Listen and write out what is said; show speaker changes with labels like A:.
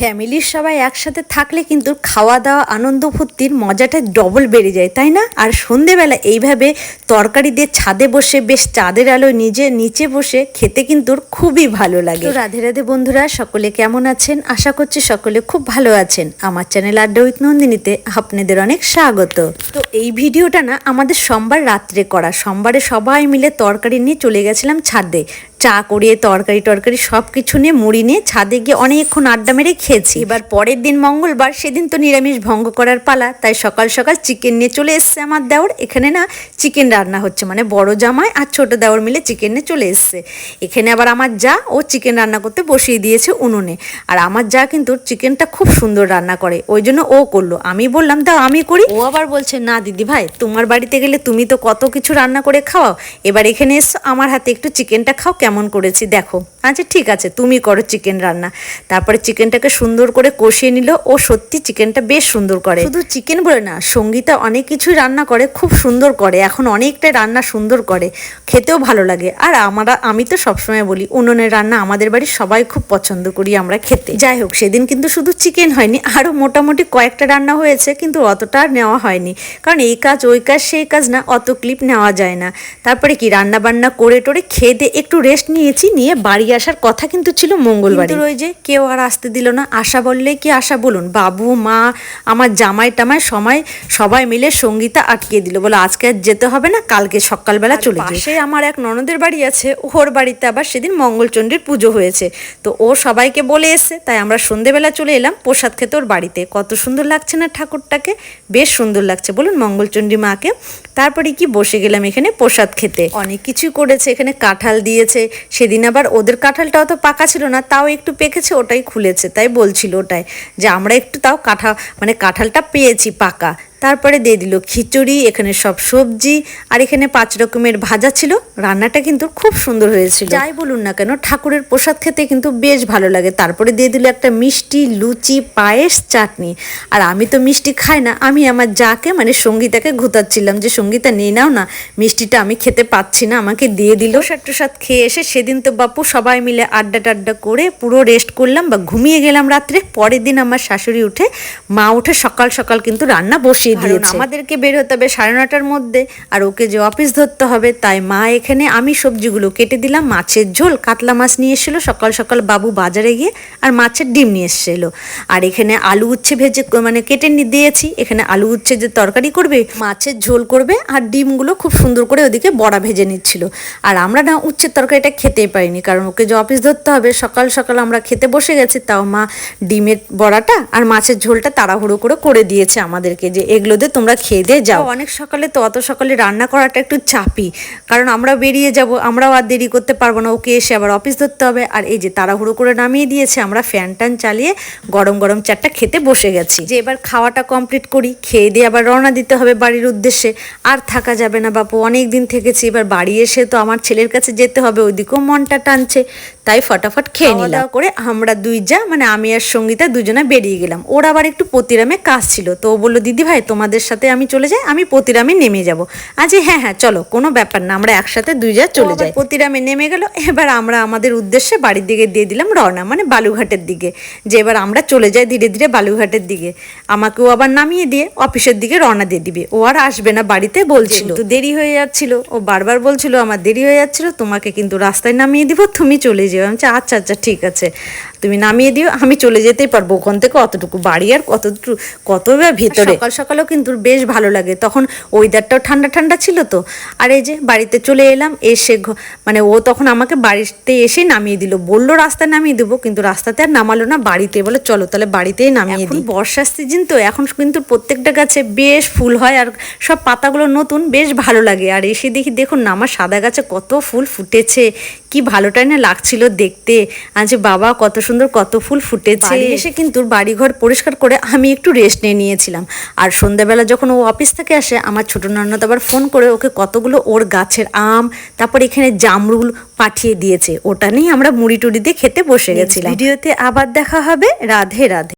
A: ফ্যামিলির সবাই একসাথে থাকলে কিন্তু খাওয়া দাওয়া আনন্দ ফুর্তির মজাটা ডবল বেড়ে যায়, তাই না? আর সন্ধেবেলা এইভাবে তরকারি দিয়ে ছাদে বসে বেশ চাঁদের আলো নিজে নিচে বসে খেতে কিন্তু খুবই ভালো লাগে। রাধে রাধে বন্ধুরা, সকলে কেমন আছেন? আশা করছি সকলে খুব ভালো আছেন। আমার চ্যানেল আড্ডা উইথ নন্দিনীতে আপনাদের অনেক স্বাগত। তো এই ভিডিওটা না আমাদের সোমবার রাত্রে করা। সোমবারে সবাই মিলে তরকারি নিয়ে চলে গেছিলাম ছাদে। চা করিয়ে, তরকারি টরকারি সব কিছু নিয়ে মুড়ি নিয়ে ছাদে গিয়ে অনেকক্ষণ আড্ডা মেরে খেয়েছি। এবার পরের দিন মঙ্গলবার, সেদিন তো নিরামিষ ভঙ্গ করার পালা। তাই সকাল সকাল চিকেন নিয়ে চলে এসছে আমার দেওর। এখানে না চিকেন রান্না হচ্ছে মানে বড় জামাই আর ছোট দেওর মিলে চিকেন নিয়ে চলে এসছে। এখানে আবার আমার যা ও চিকেন রান্না করতে বসিয়ে দিয়েছে উনুনে। আর আমার যা কিন্তু চিকেনটা খুব সুন্দর রান্না করে, ওই জন্য ও করল। আমি বললাম, দাও, আমি করি। ও আবার বলছে, না, দিদি ভাই, তোমার বাড়িতে গেলে তুমি তো কত কিছু রান্না করে খাওয়াও। এবার এখানে এসছো আমার হাতে একটু চিকেনটা খাও, কেমন করেছি দেখো। আচ্ছা ঠিক আছে, তুমি করো চিকেন রান্না। তারপরে চিকেনটাকে সুন্দর করে কষিয়ে নিল। ও সত্যি চিকেনটা বেশ সুন্দর করে। শুধু চিকেন বলে না, সঙ্গীতা অনেক কিছুই রান্না করে, খুব সুন্দর করে। এখন অনেকটাই রান্না সুন্দর করে। খেতেও ভালো লাগে। আর আমরা, আমি তো সবসময় বলি, উনুনের রান্না আমাদের বাড়ির সবাই খুব পছন্দ করি আমরা খেতে। যাই হোক, সেদিন কিন্তু শুধু চিকেন হয়নি আরও মোটামুটি কয়েকটা রান্না হয়েছে, কিন্তু অতটা আর নেওয়া হয়নি। কারণ এই কাজ, ওই কাজ, সেই কাজ না, অত ক্লিপ নেওয়া যায় না। তারপরে কি রান্না বান্না করে টোরে খেয়ে দিয়ে একটু রেস্ট নিয়েছি নিয়ে বাড়ি আসার কথা কিন্তু ছিল মঙ্গলবার। ওই যে কেউ আর আসতে দিল না আশা বললে কি আশা বলুন? বাবু মা আমার জামাই টামাই সময় সবাই মিলে সঙ্গীতা আটকে দিল বলে আজকে আর যেতে হবে না কালকে সকালবেলা চলে পাশে আমার এক ননদের বাড়ি আছে ওর বাড়িতে আবার সেদিন মঙ্গলচণ্ডীর পুজো হয়েছে। তো ও সবাইকে বলে এসছে তাই আমরা সন্ধেবেলা চলে এলাম প্রসাদ খেতে ওর বাড়িতে। কত সুন্দর লাগছে না ঠাকুরটাকে বেশ সুন্দর লাগছে বলুন মঙ্গলচণ্ডী মাকে। তারপরে কি বসে গেলাম এখানে প্রসাদ খেতে। অনেক কিছু করেছে, এখানে কাঁঠাল দিয়েছে। সেদিন আবার ওদের কাঁঠালটাও তো পাকা ছিল না, তাও একটু পেকেছে, ওটাই খুলেছে, তাই বলছিল ওটাই যে আমরা একটু তাও কাঁঠা মানে কাঁঠালটা পেয়েছি পাকা। তারপরে দিয়ে দিল খিচুড়ি এখানে সব সবজি আর এখানে পাঁচ রকমের ভাজা ছিল। রান্নাটা কিন্তু খুব সুন্দর হয়েছিল। যাই বলুন না কেন ঠাকুরের প্রসাদ খেতে কিন্তু বেশ ভালো লাগে। তারপরে দিয়ে দিল একটা মিষ্টি লুচি পায়েস চাটনি। আর আমি তো মিষ্টি খাই না আমি আমার যাকে মানে সঙ্গীতাকে ঘুতাচ্ছিলাম যে সঙ্গীতা নিয়ে নাও না মিষ্টিটা আমি খেতে পাচ্ছি না আমাকে দিয়ে দিল। প্রসাদ টসাদ খেয়ে এসে সেদিন তো বাপু সবাই মিলে আড্ডা টাড্ডা করে পুরো রেস্ট করলাম বা ঘুমিয়ে গেলাম রাত্রে। পরের দিন আমার শাশুড়ি উঠে মা উঠে সকাল সকাল কিন্তু রান্না বসিয়ে দিয়েছে। আমাদেরকে বের হতে হবে সাড়ে নটার মধ্যে আর ওকে যে অফিস ধরতে হবে তাই মা এখানে আমি সবজিগুলো কেটে দিলাম মাছের ঝোল কাতলা মাছ নিয়ে এসেছিল সকাল সকাল বাবু বাজারে গিয়ে আর মাছের ডিম নিয়ে এসেছিল। আর এখানে আলু উচ্ছে ভেজে মানে কেটে নি দিয়েছি। এখানে আলু উচ্ছে যে তরকারি করবে মাছের ঝোল করবে আর ডিমগুলো খুব সুন্দর করে ওদিকে বড়া ভেজে নিচ্ছিল। আর আমরা না উচ্ছের তরকারিটা খেতেই পারিনি কারণ ওকে যে অফিস ধরতে হবে সকাল সকাল আমরা খেতে বসে গেছি তাও মা ডিমের বড়াটা আর মাছের ঝোলটা তাড়াহুড়ো করে করে দিয়েছে আমাদেরকে যে এগুলো দিয়ে তোমরা খেয়ে দিয়ে যাও। অনেক সকালে তো অত সকালে রান্না করাটা একটু চাপি। কারণ আমরা বেরিয়ে যাব আমরাও আর দেরি করতে পারব না ওকে এসে আবার অফিস ধরতে হবে। আর এই যে তাড়াহুড়ো করে নামিয়ে দিয়েছে আমরা ফ্যান ট্যান চালিয়ে গরম গরম চারটা খেতে বসে গেছি। যে এবার খাওয়াটা কমপ্লিট করি খেয়ে দিয়ে আবার রওনা দিতে হবে বাড়ির উদ্দেশ্যে। আর থাকা যাবে না বাপু অনেক দিন থেকেছি এবার বাড়ি এসে তো আমার ছেলের কাছে যেতে হবে ওইদিকেও মনটা টানছে। তাই ফটাফট খেয়ে নিলাম। করে আমরা দুই যা মানে আমি আর সঙ্গীতা দুজনে বেরিয়ে গেলাম। ওর আবার একটু প্রতিরামে কাজ ছিল তো ও বলল দিদি ভাই তোমাদের সাথে আমি চলে যাই আমি প্রতিরামে নেমে যাব। আচ্ছা হ্যাঁ হ্যাঁ চলো কোনো ব্যাপার না আমরা একসাথে দুই যা চলে যাই। প্রতিরামে নেমে গেল এবার আমরা আমাদের উদ্দেশ্যে বাড়ির দিকে দিয়ে দিলাম রওনা মানে বালুঘাটের দিকে। যে এবার আমরা চলে যাই ধীরে ধীরে বালুঘাটের দিকে। আমাকেও আবার নামিয়ে দিয়ে অফিসের দিকে রওনা দিয়ে দিবে। ও আর আসবে না বাড়িতে বলছিল। তো দেরি হয়ে যাচ্ছিল। ও বারবার বলছিল আমার দেরি হয়ে যাচ্ছিল তোমাকে কিন্তু রাস্তায় নামিয়ে দিব তুমি চলে যেও। আমি আচ্ছা আচ্ছা ঠিক আছে তুমি নামিয়ে দিও আমি চলে যেতেই পারব। ওখান থেকে অতটুকু বাড়ি আর কতটুকু কত বা সকাল সকাল সকালেও কিন্তু বেশ ভালো লাগে। তখন ওয়েদারটাও ঠান্ডা ঠান্ডা ছিল তো। আর এই যে বাড়িতে চলে এলাম এসে মানে ও তখন আমাকে বাড়িতে এসে নামিয়ে দিল। বলল রাস্তায় নামিয়ে দেবো। কিন্তু রাস্তাতে আর নামালো না বাড়িতে বলে চলো তাহলে বাড়িতেই নামিয়ে দিই। বর্ষার সিজন তো এখন কিন্তু প্রত্যেকটা গাছে বেশ ফুল হয় আর সব পাতাগুলো নতুন বেশ ভালো লাগে। আর এসে দেখি দেখুন না আমার সাদা গাছে কত ফুল ফুটেছে। কি ভালোটাই না লাগছিল দেখতে। আজ বাবা কত সুন্দর কত ফুল ফুটেছে। এসে কিন্তু বাড়িঘর পরিষ্কার করে আমি একটু রেস্ট নিয়ে নিয়েছিলাম। আর সন্ধ্যাবেলা যখন ও অফিস থেকে আসে আমার ছোট ননদ আবার ফোন করে ওকে কতগুলো ওর গাছের আম তারপর এখানে জামরুল পাঠিয়ে দিয়েছে। ওটা নিয়ে আমরা মুড়ি টুড়ি দিয়ে খেতে বসে গেছিলাম। ভিডিওতে আবার দেখা হবে। রাধে রাধে।